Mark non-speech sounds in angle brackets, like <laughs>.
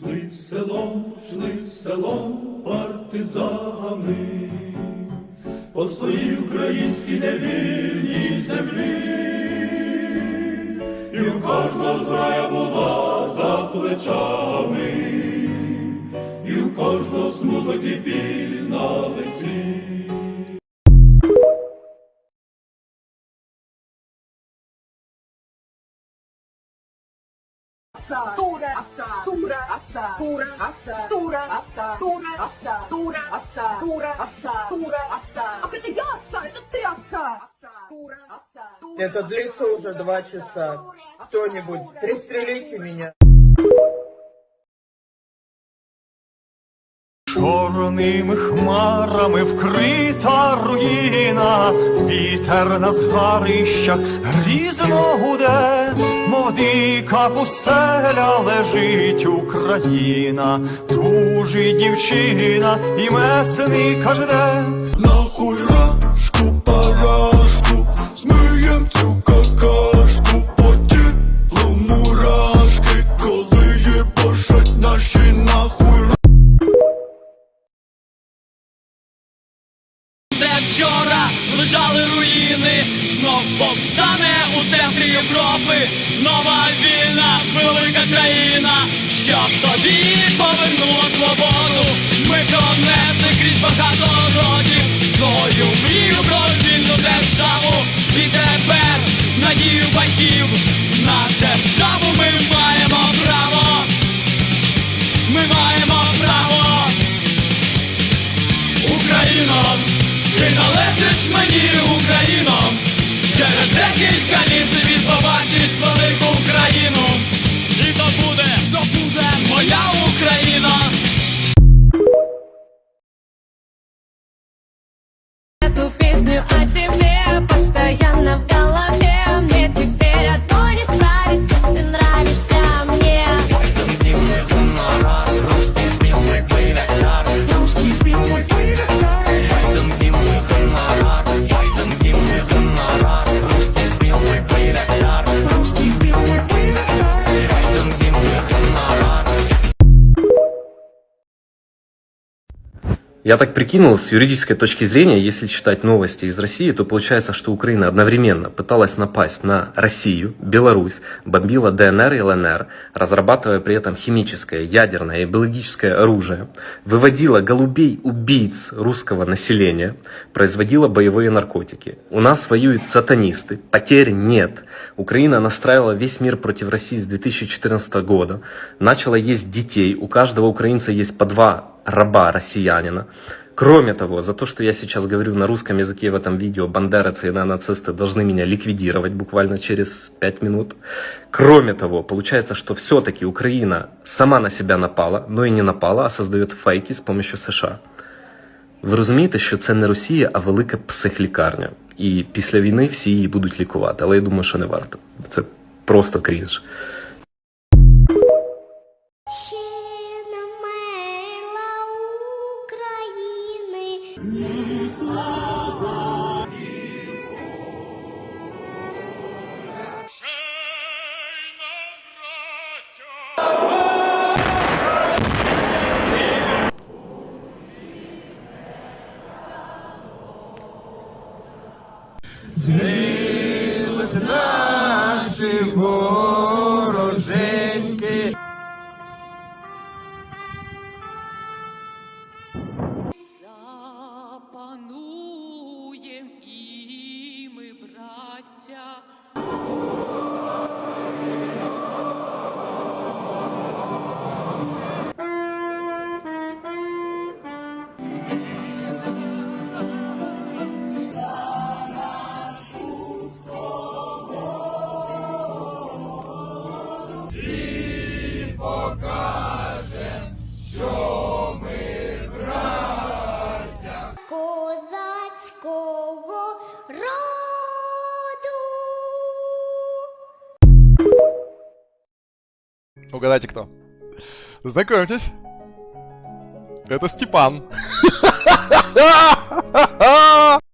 Шли селом, шли селом партизани, по своїй українській невільній землі, і у кожного зброя була за плечами, і у кожного смуток і біль на лиці. Тура, тура, тура, тура, тура, тура, тура, тура, тура, тура, Ах, это я отца, это ты отца! Тура, тура, Это длится уже два часа. Кто-нибудь, пристрелите меня. Чорними хмарами вкрита руїна, вітер на згарищах грізно гуде, Навдіка пустеля лежить Україна, дуже дівчина і месений каже, на хуйрашку пора. Знов повстане у центрі Європи. Нова вільна, велика країна, що собі повернула свободу. Ми пронесли крізь багато родів свою мрію про вільну державу. І тепер надію батьків на державу ми маємо право. Ми маємо право. Україно, ти належиш мені, Україно. Через декілька літ світ побачить велику Україну. І то буде, то буде моя Україна. Эту песню о тебе постоянно Я так прикинул, с юридической точки зрения, если читать новости из России, то получается, что Украина одновременно пыталась напасть на Россию, Беларусь, бомбила ДНР и ЛНР, разрабатывая при этом химическое, ядерное и биологическое оружие, выводила голубей-убийц русского населения, производила боевые наркотики. У нас воюют сатанисты, потерь нет. Украина настраивала весь мир против России с 2014 года, начала есть детей, у каждого украинца есть по два раба россиянина. Кроме того, за то, что я сейчас говорю на русском языке в этом видео, бандеровцы и нацисты должны меня ликвидировать буквально через 5 минут. Кроме того, получается, что все-таки Украина сама на себя напала, но и не напала, а создает фейки з помощью США. Ви розумієте, що це не Росія, а велика психлікарня. І після війни всі її будуть лікувати. Але я думаю, що не варто. Це просто крінж. України наші вороженьки. Отця. покажем, що Угадайте кто? Знакомьтесь. Это Степан. <laughs> <laughs>